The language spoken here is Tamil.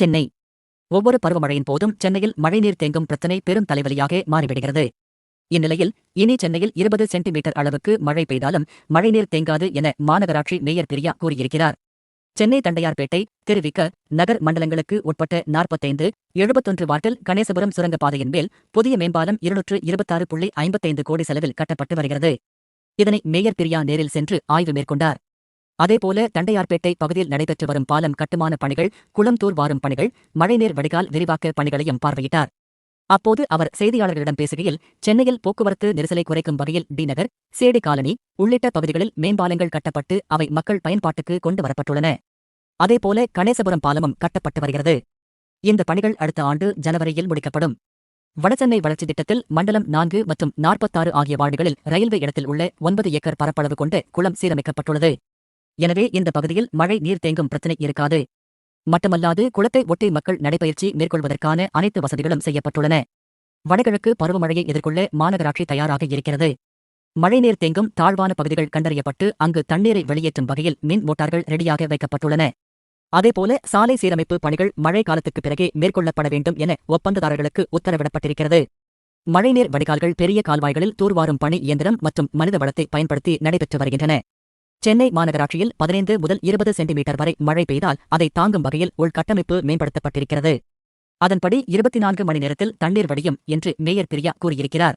சென்னை. ஒவ்வொரு பருவமழையின் போதும் சென்னையில் மழைநீர் தேங்கும் பிரச்சினை பெரும் தலைவலியாக மாறிவிடுகிறது. இந்நிலையில் இனி சென்னையில் இருபது சென்டிமீட்டர் அளவுக்கு மழை பெய்தாலும் மழைநீர் தேங்காது என மாநகராட்சி மேயர் பிரியா கூறியிருக்கிறார். சென்னை தண்டையார்பேட்டை திருவிக்க நகர் மண்டலங்களுக்கு உட்பட்ட நாற்பத்தைந்து எழுபத்தொன்று வார்டில் கணேசபுரம் சுரங்கப்பாதையின் மேல் புதிய மேம்பாலம் இருநூற்று இருபத்தாறு புள்ளி ஐம்பத்தைந்து கோடி செலவில் கட்டப்பட்டு வருகிறது. இதனை மேயர் பிரியா நேரில் சென்று ஆய்வு மேற்கொண்டார். அதேபோல தண்டையார்பேட்டை பகுதியில் நடைபெற்று வரும் பாலம் கட்டுமான பணிகள் குளம் தூர்வாரும் பணிகள் மழைநீர் வடிகால் விரிவாக்க பணிகளையும் பார்வையிட்டார். அப்போது அவர் செய்தியாளர்களிடம் பேசுகையில் சென்னையில் போக்குவரத்து நெரிசலை குறைக்கும் வகையில் டி நகர் சேடி காலனி உள்ளிட்ட பகுதிகளில் மேம்பாலங்கள் கட்டப்பட்டு அவை மக்கள் பயன்பாட்டுக்கு கொண்டு வரப்பட்டுள்ளன. அதேபோல கணேசபுரம் பாலமும் கட்டப்பட்டு வருகிறது. இந்த பணிகள் அடுத்த ஆண்டு ஜனவரியில் முடிக்கப்படும். வடசென்னை வளர்ச்சி திட்டத்தில் மண்டலம் நான்கு மற்றும் நாற்பத்தாறு ஆகிய வார்டுகளில் ரயில்வே இடத்தில் உள்ள ஒன்பது ஏக்கர் பரப்பளவு கொண்ட குளம் சீரமைக்கப்பட்டுள்ளது. எனவே இந்த பகுதியில் மழை நீர் தேங்கும் பிரச்சினை இருக்காது. மட்டுமல்லாது குளத்தை ஒட்டி மக்கள் நடைபயிற்சி மேற்கொள்வதற்கான அனைத்து வசதிகளும் செய்யப்பட்டுள்ளன. வடகிழக்கு பருவமழையை எதிர்கொள்ள மாநகராட்சி தயாராக இருக்கிறது. மழைநீர் தேங்கும் தாழ்வான பகுதிகள் கண்டறியப்பட்டு அங்கு தண்ணீரை வெளியேற்றும் வகையில் மின் மோட்டார்கள் ரெடியாக வைக்கப்பட்டுள்ளன. அதேபோல சாலை சீரமைப்பு பணிகள் மழை காலத்துக்கு பிறகே மேற்கொள்ளப்பட வேண்டும் என ஒப்பந்ததாரர்களுக்கு உத்தரவிடப்பட்டிருக்கிறது. மழைநீர் வடிகால்கள் பெரிய கால்வாய்களில் தூர்வாரும் பணி இயந்திரம் மற்றும் மனித வளத்தை பயன்படுத்தி நடைபெற்று வருகின்றன. சென்னை மாநகராட்சியில் பதினைந்து முதல் இருபது சென்டிமீட்டர் வரை மழை பெய்தால் அதை தாங்கும் வகையில் உள்கட்டமைப்பு மேம்படுத்தப்பட்டிருக்கிறது. அதன்படி இருபத்தி நான்கு மணி நேரத்தில் தண்ணீர் வடியும் என்று மேயர் பிரியா கூறியிருக்கிறார்.